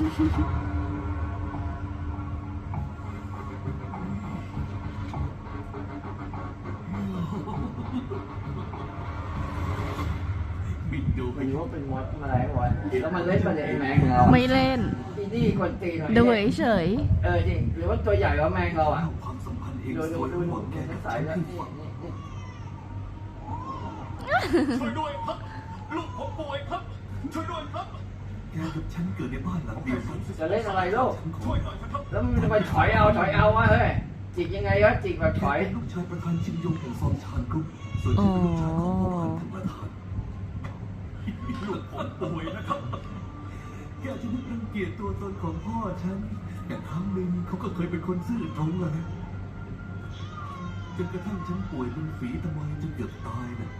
บินดูไปไม่รู้ว่าเป็นมดอะไรวะแล้วมันเล่นมาเลยไอ้แมงเราไม่เล่นที่นี่คนตีหน่อยดูเฉยเออจริงหรือว่าตัวใหญ่กว่าแมงเราอะความสัมพันธ์เองดูสดูวยดูระหดูว่างแกดูกับสายฉัแล้วนนี่นี่นี่ช่วยด้วยครับลูกผมป่วยครับ แกกับฉันเกิดในบ้านหลังเดียวกันจะเล่นอะไรลูก ฉันขอช่วยหน่อยนะครับแล้วมันจะไปถอยเอาถอยเอาวะเฮ้ย จิกยังไงวะจิกแบบถอย เป็นลูกชายประธานชินยงแห่งซองชานกรุ๊ปส่วนฉันเป็นลูกชายของผู้พันท่านประธานลูกผมป่วยนะครับแกอาจจะนึกรังเกียจตัวตนของพ่อฉัน แต่ครั้งหนึ่งเขาก็เคยเป็นคนซื่อตรงเลยจนกระทั่งฉันป่วยเป็นฝีตะมอยจนเกือบตายนะ